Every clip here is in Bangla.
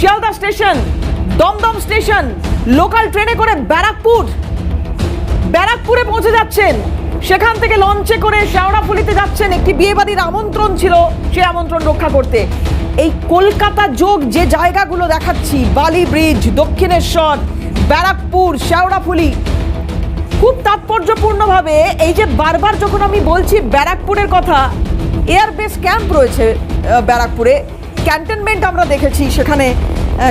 Sealdah station, Dum Dum station, local ট্রেনে করে ব্যারাকপুর। ব্যারাকপুরে পৌঁছে যাচ্ছেন। সেখান থেকে লঞ্চে করে শেওড়াফুলিতে যাচ্ছেন একটি বিয়েবাড়ির আমন্ত্রণ ছিল সেই আমন্ত্রণ রক্ষা করতে। এই কলকাতা যোগ যে জায়গাগুলো দেখাচ্ছি, বালি ব্রিজ, দক্ষিণেশ্বর, ব্যারাকপুর, শেওড়াফুলি, খুব তাৎপর্যপূর্ণভাবে এই যে বারবার যখন আমি বলছি ব্যারাকপুরের কথা, এয়ারবেস ক্যাম্প রয়েছে ব্যারাকপুরে। ক্যান্টনমেন্ট আমরা দেখেছি। সেখানে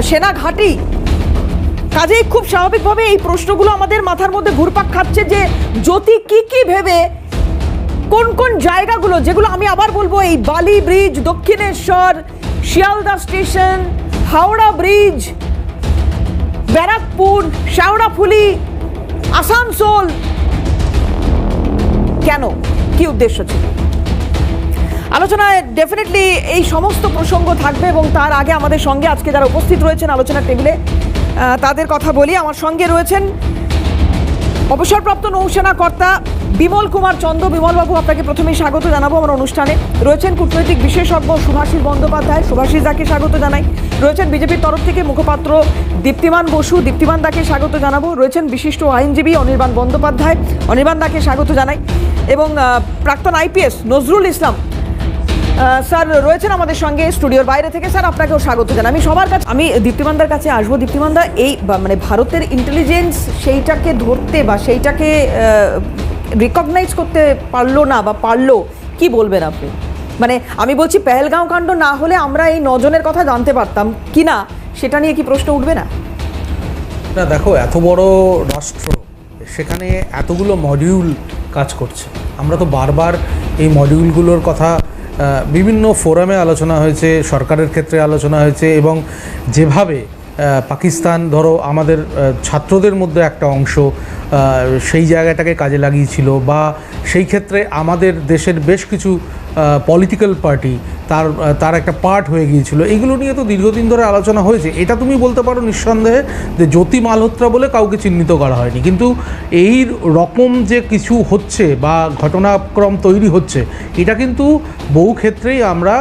সেনা ঘাঁটি কাজেই খুব স্বাভাবিকভাবে এই প্রশ্নগুলো আমাদের মাথার মধ্যে ঘুরপাক খাচ্ছে যে জ্যোতি কি কি ভেবে কোন কোন জায়গাগুলো, যেগুলো আমি আবার বলব, এই Bally bridge, Dakshineswar, Sealdah station, Howrah bridge, Barrackpore Sheoraphuli Asansol. কেন? কি উদ্দেশ্য ছিল? আলোচনায় ডেফিনেটলি এই সমস্ত প্রসঙ্গ থাকবে এবং তার আগে আমাদের সঙ্গে আজকে যারা উপস্থিত রয়েছেন আলোচনার টেবিলে তাদের কথা বলি। আমার সঙ্গে রয়েছেন অবসরপ্রাপ্ত নৌসেনা কর্তা বিমল কুমার চন্দ্র বিমলবাবু, আপনাকে প্রথমেই স্বাগত জানাব আমার অনুষ্ঠানে। রয়েছেন কূটনৈতিক বিশেষজ্ঞ সুভাষিস বন্দ্যোপাধ্যায়। সুভাষিস দাকে স্বাগত জানাই। রয়েছেন বিজেপির তরফ থেকে মুখপাত্র দীপ্তিমান বসু। দীপ্তিমান দাকে স্বাগত জানাব। রয়েছেন বিশিষ্ট আইনজীবী অনির্বাণ বন্দ্যোপাধ্যায়। অনির্বাণ দাকে স্বাগত জানাই। এবং প্রাক্তন আইপিএস নজরুল ইসলাম স্যার, রয়েছেন আমাদের সঙ্গে স্টুডিওর বাইরে থেকে। স্যার, আপনাকেও স্বাগত জানাই। আমি সবার কাছে আমি দীপ্তিমানদার কাছে আসব। দীপ্তিমানদা এই মানে ভারতের ইন্টেলিজেন্স সেইটাকে ধরতে বা সেইটাকে রিকগনাইজ করতে পারল না বা পারল, কি বলবেন আপনি? মানে আমি বলছি, পেহেলগাঁও কাণ্ড না হলে আমরা এই নজনের কথা জানতে পারতাম, কি না? সেটা নিয়ে কি প্রশ্ন উঠবে না? না, দেখো, এত বড় রাষ্ট্র, সেখানে এতগুলো মডিউল কাজ করছে। আমরা তো বারবার এই মডিউলগুলোর কথা বিভিন্ন ফোরামে আলোচনা হয়েছে সরকারের ক্ষেত্রে আলোচনা হয়েছে এবং যেভাবে পাকিস্তান, ধরো আমাদের ছাত্রদের মধ্যে একটা অংশ সেই জায়গাটাকে কাজে লাগিয়েছিল বা সেই ক্ষেত্রে আমাদের দেশের বেশ কিছু পলিটিক্যাল পার্টি তার তার একটা পার্ট হয়ে গিয়েছিল। এগুলো নিয়ে তো দীর্ঘদিন ধরে আলোচনা হয়েছে। এটা তুমি বলতে পারো নিঃসন্দেহে যে জ্যোতি মালহোত্রা বলে কাউকে চিহ্নিত করা হয়নি। কিন্তু এই রকম যে কিছু হচ্ছে বা ঘটনাক্রম তৈরি হচ্ছে, এটা কিন্তু বহু ক্ষেত্রেই আমরা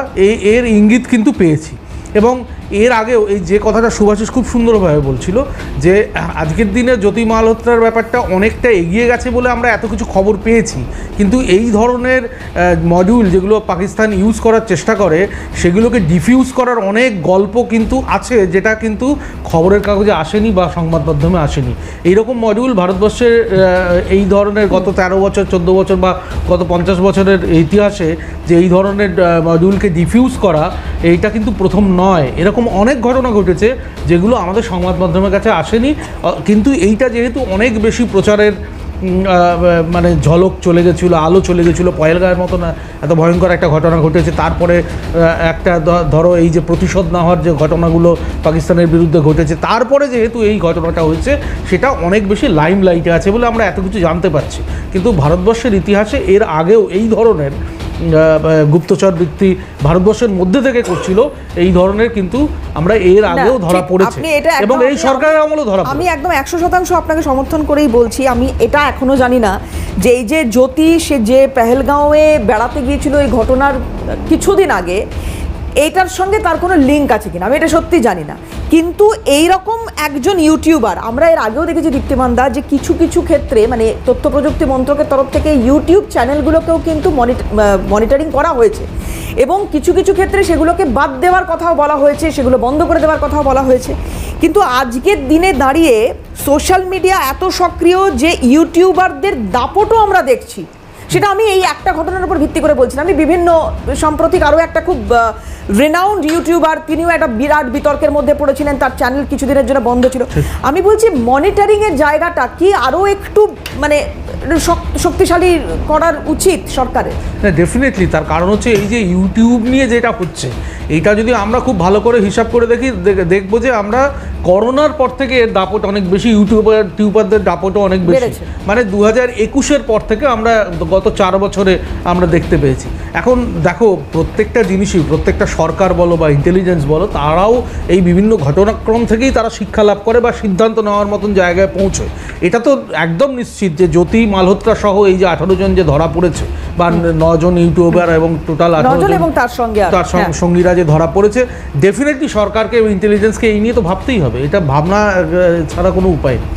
এর ইঙ্গিত কিন্তু পেয়েছি। এবং এর আগেও এই যে কথাটা সুভাষিস খুব সুন্দরভাবে বলছিল যে আজকের দিনে জ্যোতি মালহোত্রার ব্যাপারটা অনেকটা এগিয়ে গেছে বলে আমরা এত কিছু খবর পেয়েছি। কিন্তু এই ধরনের মডিউল যেগুলো পাকিস্তান ইউজ করার চেষ্টা করে, সেগুলোকে ডিফিউজ করার অনেক গল্প কিন্তু আছে যেটা কিন্তু খবরের কাগজে আসেনি বা সংবাদ মাধ্যমে আসেনি। এইরকম মডিউল ভারতবর্ষের এই ধরনের গত তেরো বছর, চোদ্দ বছর বা গত পঞ্চাশ বছরের ইতিহাসে যে এই ধরনের মডিউলকে ডিফিউজ করা, এইটা কিন্তু প্রথম নয়। এরকম অনেক ঘটনা ঘটেছে যেগুলো আমাদের সংবাদ মাধ্যমের কাছে আসেনি। কিন্তু এইটা যেহেতু অনেক বেশি প্রচারের মানে ঝলক চলে গেছিল, আলো চলে গেছিল, পয়েলগাঁয়ের মতো না এত ভয়ঙ্কর একটা ঘটনা ঘটেছে। তারপরে একটা ধরো এই যে প্রতিশোধ না হওয়ার যে ঘটনাগুলো পাকিস্তানের বিরুদ্ধে ঘটেছে, তারপরে যেহেতু এই ঘটনাটা হয়েছে, সেটা অনেক বেশি লাইম লাইটে আছে বলে আমরা এত কিছু জানতে পারছি। কিন্তু ভারতবর্ষের ইতিহাসে এর আগেও এই ধরনের গুপ্তচর বৃত্তি ভারতবর্ষের মধ্যে থেকে করছিল এই ধরনের কিন্তু আমরা এর আগেও ধরা পড়েছি। এবং এই সরকারের আমলও ধরা আমি একদম একশো শতাংশ আপনাকে সমর্থন করেই বলছি আমি এটা এখনও জানি না। যে এই যে জ্যোতিষ সে যে পেহেলগাঁওয়ে বেড়াতে গিয়েছিল এই ঘটনার কিছুদিন আগে এইটার সঙ্গে তার কোনো লিঙ্ক আছে কিনা? আমি এটা সত্যি জানি না। কিন্তু এই রকম একজন ইউটিউবার আমরা এর আগেও দেখেছি দীপ্তিমান দা যে কিছু কিছু ক্ষেত্রে মানে তথ্য প্রযুক্তি মন্ত্রকের তরফ থেকে ইউটিউব চ্যানেলগুলোকেও কিন্তু মনিটরিং করা হয়েছে। এবং কিছু কিছু ক্ষেত্রে সেগুলোকে বাদ দেওয়ার কথাও বলা হয়েছে, সেগুলো বন্ধ করে দেওয়ার কথাও বলা হয়েছে। কিন্তু আজকের দিনে দাঁড়িয়ে সোশ্যাল মিডিয়া এত সক্রিয় যে ইউটিউবারদের দাপটও আমরা দেখছি। সেটা আমি এই একটা ঘটনার উপর ভিত্তি করে বলছিলাম। আমি বিভিন্ন সাম্প্রতিক আরও একটা খুব রেনাউন্ড ইউটিউবার তিনিও একটা বিরাট বিতর্কের মধ্যে পড়েছিলেন তার চ্যানেল কিছুদিনের জন্য বন্ধ ছিল। আমি বলছি মনিটরিং এর জায়গাটা কি আরও একটু মানে শক- শক্তিশালী করার উচিত সরকারের? না ডেফিনেটলি তার কারণ হচ্ছে এই যে ইউটিউব নিয়ে যেটা হচ্ছে এইটা যদি আমরা খুব ভালো করে হিসাব করে দেখ- দেখব যে আমরা করোনার পর থেকে এর দাপট অনেক বেশি ইউটিউবার টিউবারদের দাপটও অনেক বেশি। মানে দু হাজার একুশের পর থেকে আমরা গত চার বছরে আমরা দেখতে পেয়েছি। এখন দেখো প্রত্যেকটা জিনিসই প্রত্যেকটা সরকার বলো বা ইন্টেলিজেন্স বলো তারাও এই বিভিন্ন ঘটনাক্রম থেকেই তারা শিক্ষা লাভ করে বা সিদ্ধান্ত নেওয়ার মতন জায়গায় পৌঁছয়। এটা তো একদম নিশ্চিত যে জ্যোতি মালহোত্রা সহ এই যে আঠারো জন যে ধরা পড়েছে বা নজন ইউটিউবার এবং টোটাল এবং তার সঙ্গে তার হ্যাঁ। সঙ্গীরা যে ধরা পড়েছে ডেফিনেটলি সরকারকে এবং ইন্টেলিজেন্সকে এই নিয়ে তো ভাবতেই হবে। এটা ভাবনা ছাড়া কোনো উপায় নেই।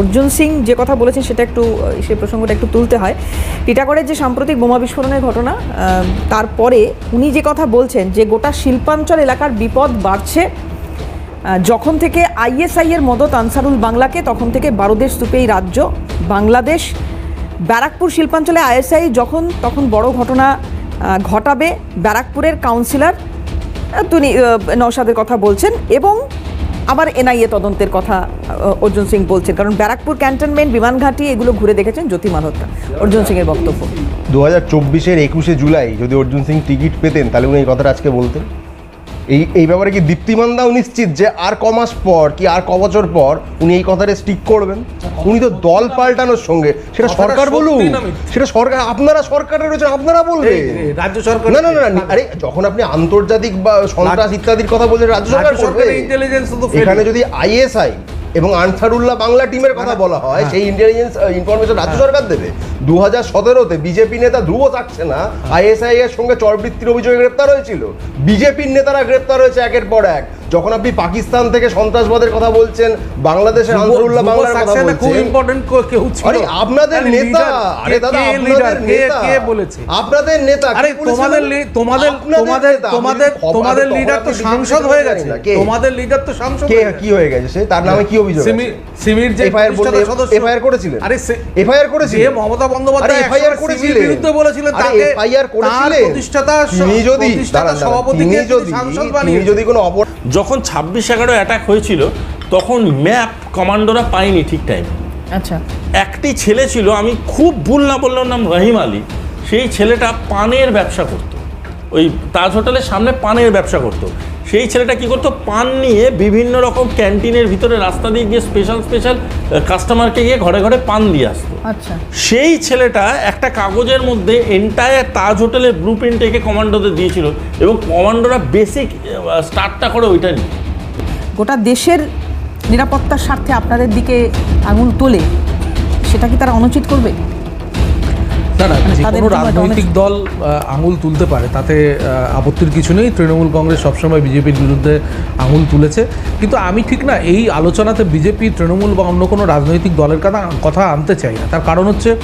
অর্জুন সিং যে কথা বলেছেন সেটা একটু সে প্রসঙ্গটা একটু তুলতে হয়। টিটাগড়ের যে সাম্প্রতিক বোমা বিস্ফোরণের ঘটনা তারপরে উনি যে কথা বলছেন যে গোটা শিল্পাঞ্চল এলাকার বিপদ বাড়ছে যখন থেকে আইএসআই এর মদত আনসারুল বাংলাকে তখন থেকে বারোদেশ স্তূপে এই রাজ্য বাংলাদেশ ব্যারাকপুর শিল্পাঞ্চলে আইএসআই যখন তখন বড় ঘটনা ঘটাবে ব্যারাকপুরের কাউন্সিলর তিনি নওশাদের কথা বলছেন এবং আবার এনআইএ তদন্তের কথা অর্জুন সিং বলছেন। কারণ ব্যারাকপুর ক্যান্টনমেন্ট, বিমানঘাটি এগুলো ঘুরে দেখেছেন জ্যোতি মালহোত্রা অর্জুন সিং এর বক্তব্য। দু হাজার চব্বিশের একুশে জুলাই যদি অর্জুন সিং টিকিট পেতেন, তাহলে উনি এই কথাটা আজকে বলতেন। এই এই ব্যাপারে কি দীপ্তিমান দাও নিশ্চিত যে আর ক মাস পর কি আর ক বছর পর উনি এই কথাটা স্টিক করবেন উনি তো দল পাল্টানোর সঙ্গে সেটা সরকার বলুন? সেটা সরকার আপনারা সরকারে রয়েছে আপনারা বলবেন রাজ্য সরকার না না না আরে যখন আপনি আন্তর্জাতিক বা সন্ত্রাস ইত্যাদির কথা বলছেন রাজ্য সরকার সরকারের করবে। ইন্টেলিজেন্স। এখানে যদি আইএসআই এবং আনসারুল্লাহ বাংলা টিমের কথা বলা হয় সেই ইন্টেলিজেন্স ইনফরমেশন রাজ্য সরকার দেবে। দু হাজার সতেরোতে বিজেপি নেতা ধ্রুব না। আইএসআই এর সঙ্গে চরবৃত্তির অভিযোগে গ্রেপ্তার হয়েছিল। বিজেপির নেতারা গ্রেপ্তার হয়েছে একের পর এক। যখন আপনি পাকিস্তান থেকে সন্ত্রাসবাদের কথা বলছেন বাংলাদেশের আনসারুল্লাহ বাংলার কথা সাক্সেনা খুব ইম্পর্টেন্ট কেউ ছিল। আরে আপনাদের নেতা আরে দাদা আপনাদের নেতা কে বলেছে? আপনাদের নেতা আরে তোমাদের তোমাদের তোমাদের তোমাদের তোমাদের লিডার তো সাংসদ হয়ে গেছে। তোমাদের লিডার তো সাংসদ কে কি হয়ে গেছে? সে তার নামে কি অভিযোগ? সিমির যে প্রতিষ্ঠাতা সদস্য FIR করেছিলেন? আরে FIR করেছিলেন? যে মমতা বন্দ্যোপাধ্যায় আরে FIR একসময় করেছিলেন? বিরুদ্ধে বলেছিলেন তাকে তার করেছিলেন? প্রতিষ্ঠাতা যদি সভাপতিকে যদি সাংসদ বানিয়ে যদি কোনো অপর যখন ছাব্বিশ এগারো অ্যাটাক হয়েছিল তখন ম্যাপ কমান্ডোরা পায়নি ঠিক টাইমে আচ্ছা। একটি ছেলে ছিল আমি খুব ভুল না বললাম নাম রহিম আলী সেই ছেলেটা পানের ব্যবসা করত। ওই তাজ হোটেলের সামনে পানের ব্যবসা করত। সেই ছেলেটা কি করতো? পান নিয়ে বিভিন্ন রকম ক্যান্টিনের ভিতরে রাস্তা দিয়ে গিয়ে স্পেশাল স্পেশাল কাস্টমারকে গিয়ে ঘরে ঘরে পান দিয়ে আসতো। আচ্ছা। সেই ছেলেটা একটা কাগজের মধ্যে এন্টায়ার তাজ হোটেলের ব্লু প্রিন্ট একে কমান্ডোদের দিয়েছিল এবং কমান্ডোরা বেসিক স্টার্টটা করে ওইটা নিয়ে। গোটা দেশের নিরাপত্তার স্বার্থে আপনাদের দিকে আঙুল তোলে সেটা কি তারা অনুচিত করবে? না না কোনো রাজনৈতিক দল আঙুল তুলতে পারে তাতে আপত্তির কিছু নেই। তৃণমূল কংগ্রেস সবসময় বিজেপির বিরুদ্ধে আঙুল তুলেছে। কিন্তু আমি ঠিক না এই আলোচনাতে বিজেপি তৃণমূল বা অন্য কোনো রাজনৈতিক দলের কথা কথা আনতে চাই না। তার কারণ হচ্ছে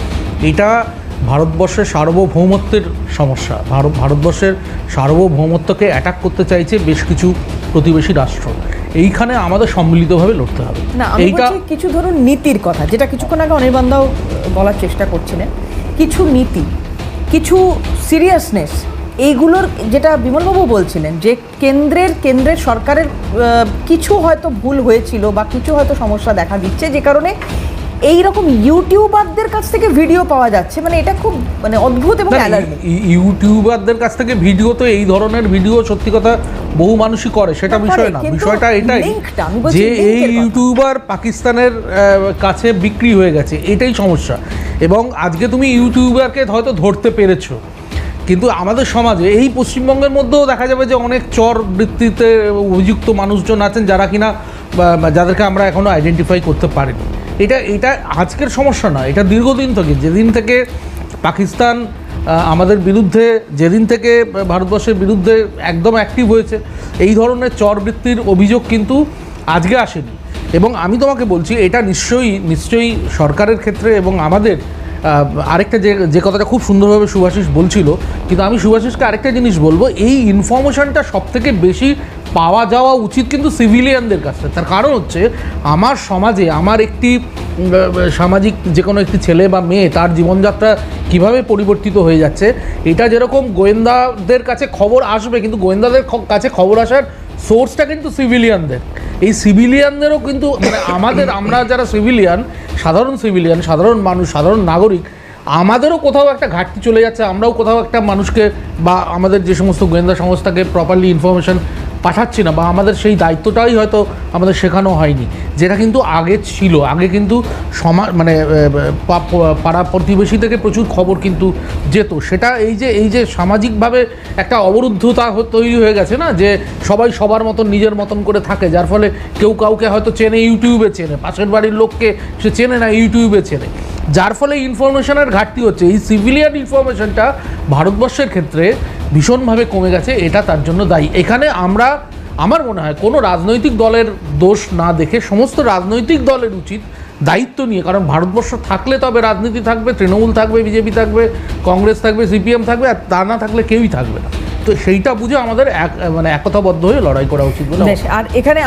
এটা ভারতবর্ষের সার্বভৌমত্বের সমস্যা। ভারত ভারতবর্ষের সার্বভৌমত্বকে অ্যাটাক করতে চাইছে বেশ কিছু প্রতিবেশী রাষ্ট্র। এইখানে আমাদের সম্মিলিতভাবে লড়তে হবে। না বলছি কিছু ধরুন নীতির কথা যেটা কিছুক্ষণ আগে অনির্বাণদাও আহ, বলার চেষ্টা করছিলেন। কিছু নীতি, কিছু সিরিয়াসনেস এইগুলোর যেটা বিমলবাবু বলছিলেন যে কেন্দ্রের কেন্দ্রের সরকারের কিছু হয়তো ভুল হয়েছিল বা কিছু হয়তো সমস্যা দেখা দিচ্ছে, যে কারণে এই রকম ইউটিউবারদের কাছ থেকে ভিডিও পাওয়া যাচ্ছে মানে এটা খুব মানে অদ্ভুত এবং ইউটিউবারদের কাছ থেকে ভিডিও তো এই ধরনের ভিডিও সত্যি কথা বহু মানুষই করে সেটা বিষয় না বিষয়টা এটাই। যে এই ইউটিউবার পাকিস্তানের কাছে বিক্রি হয়ে গেছে এটাই সমস্যা। এবং আজকে তুমি ইউটিউবারকে হয়তো ধরতে পেরেছ কিন্তু আমাদের সমাজে এই পশ্চিমবঙ্গের মধ্যেও দেখা যাবে যে অনেক চর বৃত্তিতে অভিযুক্ত মানুষজন আছেন যারা কিনা যাদেরকে আমরা এখনও আইডেন্টিফাই করতে পারিনি। এটা এটা আজকের সমস্যা নয়, এটা দীর্ঘদিন থেকে। যেদিন থেকে পাকিস্তান আমাদের বিরুদ্ধে, যেদিন থেকে ভারতবর্ষের বিরুদ্ধে একদম অ্যাক্টিভ হয়েছে, এই ধরনের চরবৃত্তির অভিযোগ কিন্তু আজকে আসেনি। এবং আমি তোমাকে বলছি, এটা নিশ্চয়ই নিশ্চয়ই সরকারের ক্ষেত্রে এবং আমাদের আরেকটা যে যে কথাটা খুব সুন্দরভাবে সুভাষিস বলছিল, কিন্তু আমি সুভাষিসকে আরেকটা জিনিস বলব, এই ইনফরমেশনটা সব থেকে বেশি পাওয়া যাওয়া উচিত কিন্তু সিভিলিয়ানদের কাছে। তার কারণ হচ্ছে, আমার সমাজে, আমার একটি সামাজিক যে কোনো একটি ছেলে বা মেয়ে, তার জীবনযাত্রা কীভাবে পরিবর্তিত হয়ে যাচ্ছে, এটা যেরকম গোয়েন্দাদের কাছে খবর আসবে, কিন্তু গোয়েন্দাদের কাছে খবর আসার সোর্সটা কিন্তু সিভিলিয়ানদের। এই সিভিলিয়ানদেরও কিন্তু মানে আমাদের, আমরা যারা সিভিলিয়ান, সাধারণ সিভিলিয়ান, সাধারণ মানুষ, সাধারণ নাগরিক, আমাদেরও কোথাও একটা ঘাটতি চলে যাচ্ছে, আমরাও কোথাও একটা মানুষকে বা আমাদের যে সমস্ত গোয়েন্দা সংস্থাকে প্রপারলি ইনফরমেশন পাঠাচ্ছি না বা আমাদের সেই দায়িত্বটাই হয়তো আমাদের শেখানো হয়নি। যেটা কিন্তু আগে ছিল। আগে কিন্তু সমা মানে পাড়া প্রতিবেশী থেকে প্রচুর খবর কিন্তু যেত। সেটা এই যে এই যে সামাজিকভাবে একটা অবরুদ্ধতা তৈরি হয়ে গেছে না, যে সবাই সবার মতন নিজের মতন করে থাকে, যার ফলে কেউ কাউকে হয়তো চেনে ইউটিউবে চেনে, পাশের বাড়ির লোককে সে চেনে না ইউটিউবে চেনে। যার ফলে ইনফরমেশনের ঘাটতি হচ্ছে। এই সিভিলিয়ান ইনফরমেশনটা ভারতবর্ষের ক্ষেত্রে ভীষণভাবে কমে গেছে এটা তার জন্য দায়ী। এখানে আমরা আমার মনে হয় কোনো রাজনৈতিক দলের দোষ না দেখে সমস্ত রাজনৈতিক দলের উচিত দায়িত্ব নিয়ে কারণ ভারতবর্ষ থাকলে তবে রাজনীতি থাকবে তৃণমূল থাকবে বিজেপি থাকবে কংগ্রেস থাকবে সিপিএম থাকবে আর তা না থাকলে কেউই থাকবে না। তো সেইটা বুঝে আমাদের এক মানে একতাবদ্ধ হয়ে লড়াই করা উচিত বলে আর এখানে